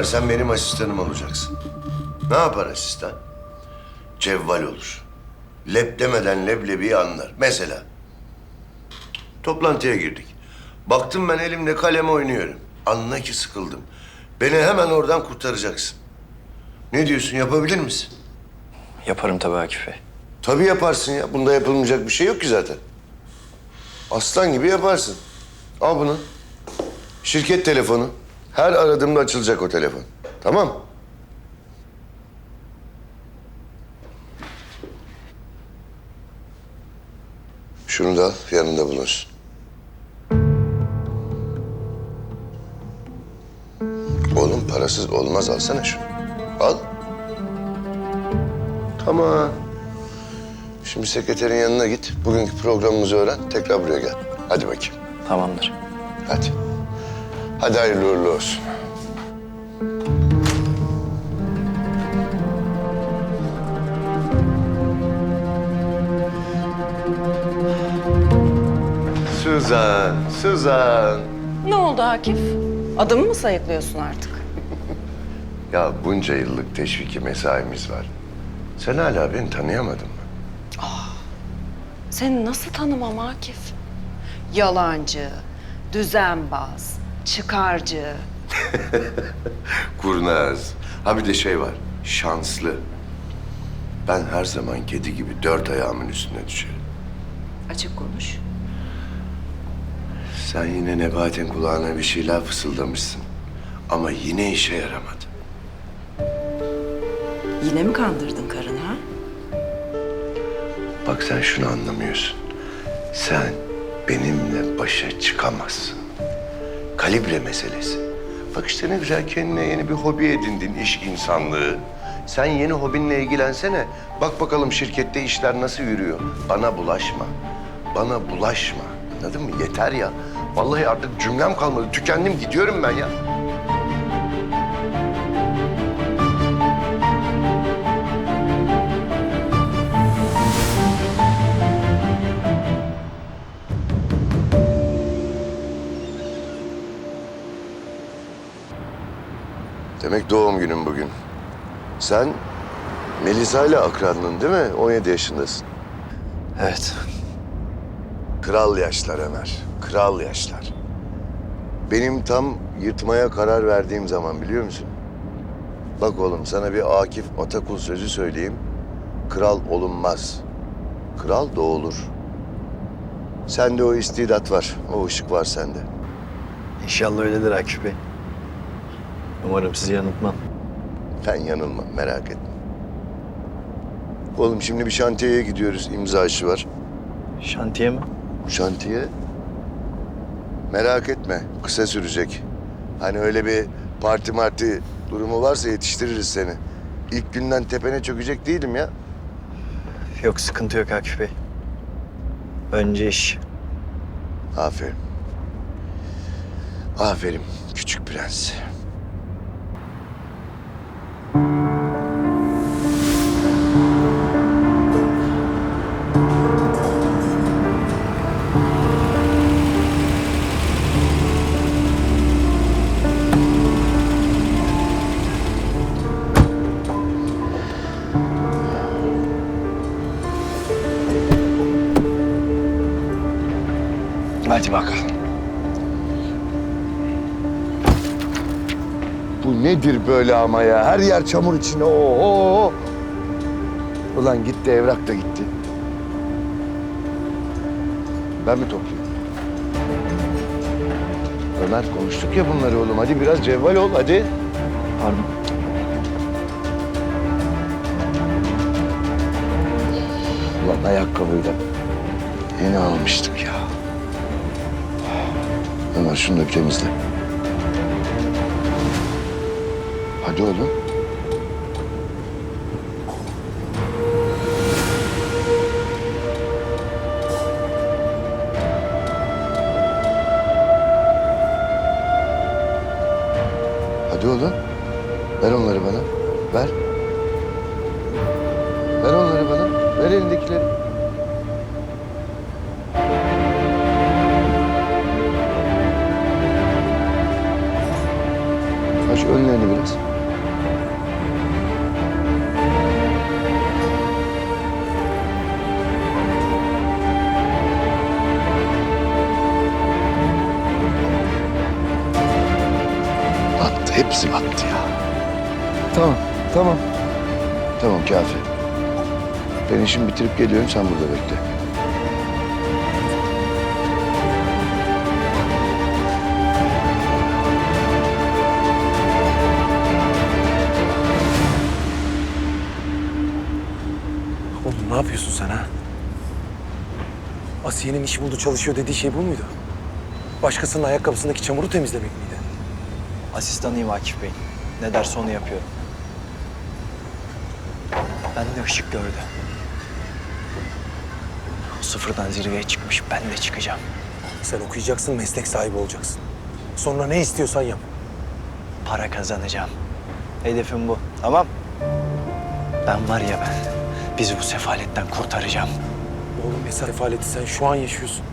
var sen benim asistanım olacaksın. Ne yapar asistan? Cevval olur. Lep demeden leblebiyi anlar. Mesela toplantıya girdik. Baktım ben elimle kalem oynuyorum. Anla ki sıkıldım. Beni hemen oradan kurtaracaksın. Ne diyorsun yapabilir misin? Yaparım tabii Akif Bey. Tabii yaparsın ya. Bunda yapılmayacak bir şey yok ki zaten. Aslan gibi yaparsın. Al bunu. Şirket telefonu. Her aradığımda açılacak o telefon. Tamam Şunu da al, yanında bulunsun. Oğlum parasız olmaz. Alsana şunu. Al. Tamam. Şimdi sekreterin yanına git. Bugünkü programımızı öğren. Tekrar buraya gel. Hadi bakayım. Tamamdır. Hadi. Hadi hayırlı uğurlu olsun. Suzan, Suzan. Ne oldu Akif? Adımı mı sayıklıyorsun artık? Ya bunca yıllık teşviki mesaimiz var. Sen hala beni tanıyamadın mı? Seni nasıl tanımam Akif? Yalancı, düzenbaz, çıkarcı. Kurnaz. Ha bir de şey var, şanslı. Ben her zaman kedi gibi dört ayağımın üstüne düşerim. Açık konuş. Sen yine Nebahat'in kulağına bir şeyler fısıldamışsın. Ama yine işe yaramadı. Yine mi kandırdın karını ha? Bak sen şunu anlamıyorsun. Sen benimle başa çıkamazsın. Kalibre meselesi. Bak işte ne güzel kendine yeni bir hobi edindin, iş insanlığı. Sen yeni hobinle ilgilensene. Bak bakalım şirkette işler nasıl yürüyor. Bana bulaşma. Bana bulaşma. Anladın mı? Yeter ya. Vallahi artık cümlem kalmadı. Tükendim gidiyorum ben ya. Demek doğum günün bugün. Sen Melisa ile akranlın değil mi? 17 yaşındasın. Evet. Kral yaşlar Ömer. Kral yaşlar. Benim tam yırtmaya karar verdiğim zaman biliyor musun? Bak oğlum sana bir Akif Atakul sözü söyleyeyim. Kral olunmaz. Kral doğulur. Sende o istidat var. O ışık var sende. İnşallah öyledir Akif Bey. Umarım sizi yanıltmam. Ben yanılmam merak etme. Oğlum şimdi bir şantiyeye gidiyoruz. İmza işi var. Şantiye mi? Şantiye? Merak etme. Kısa sürecek. Hani öyle bir parti marti durumu varsa yetiştiririz seni. İlk günden tepene çökecek değilim ya. Yok sıkıntı yok Akif Bey. Önce iş. Aferin. Aferin küçük prens. Hadi Bu nedir böyle ama ya? Her yer çamur içinde. Oo. Ulan gitti evrak da gitti. Ben mi toplayayım? Ömer konuştuk ya bunları oğlum. Hadi biraz cevval ol hadi. Pardon. Ulan ayakkabıyla yeni almıştık ya. Ömer şunu da temizle. Hadi oğlum. Hadi oğlum. Ver onları bana. Ver. Ver onları bana. Ver elindekileri. Hepsi battı ya. Tamam, tamam. Tamam kafi. Ben işimi bitirip geliyorum sen burada bekle. Oğlum ne yapıyorsun sen ha? Asiye'nin iş buldu çalışıyor dediği şey bu muydu? Başkasının ayakkabısındaki çamuru temizlemek miydi? Asistanıyım Akif Bey. Ne derse onu yapıyorum. Ben de ışık gördü. O sıfırdan zirveye çıkmış, ben de çıkacağım. Sen okuyacaksın, meslek sahibi olacaksın. Sonra ne istiyorsan yap. Para kazanacağım. Hedefim bu. Tamam. Ben var ya ben, bizi bu sefaletten kurtaracağım. Oğlum ne sefaleti sen şu an yaşıyorsun.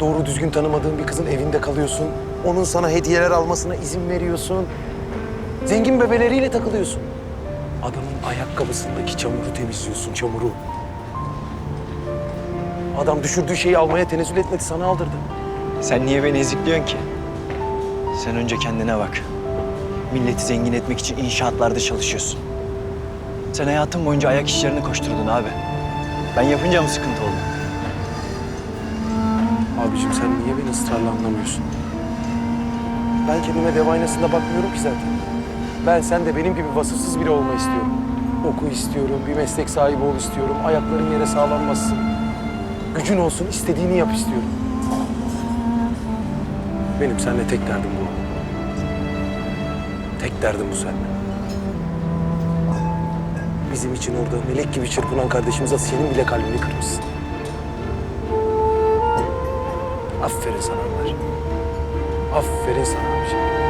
Doğru düzgün tanımadığın bir kızın evinde kalıyorsun. Onun sana hediyeler almasına izin veriyorsun. Zengin bebeleriyle takılıyorsun. Adamın ayakkabısındaki çamuru temizliyorsun, çamuru. Adam düşürdüğü şeyi almaya tenezzül etmedi, sana aldırdı. Sen niye beni ezikliyorsun ki? Sen önce kendine bak. Milleti zengin etmek için inşaatlarda çalışıyorsun. Sen hayatın boyunca ayak işlerini koşturdun abi. Ben yapınca mı sıkıntı oldu? Abicim sen niye beni ısrarla anlamıyorsun? Ben kendime dev aynasında bakmıyorum ki zaten. Ben sen de benim gibi vasıfsız biri olma istiyorum. Oku istiyorum, bir meslek sahibi ol istiyorum. Ayakların yere sağlam. Gücün olsun, istediğini yap istiyorum. Benim seninle tek derdim bu. Tek derdim bu seninle. Bizim için orada melek gibi çırpınan kardeşimiz Asiye'nin bile kalbini kırmışsın. Aferin sana Ömer. Aferin sana abiciğim.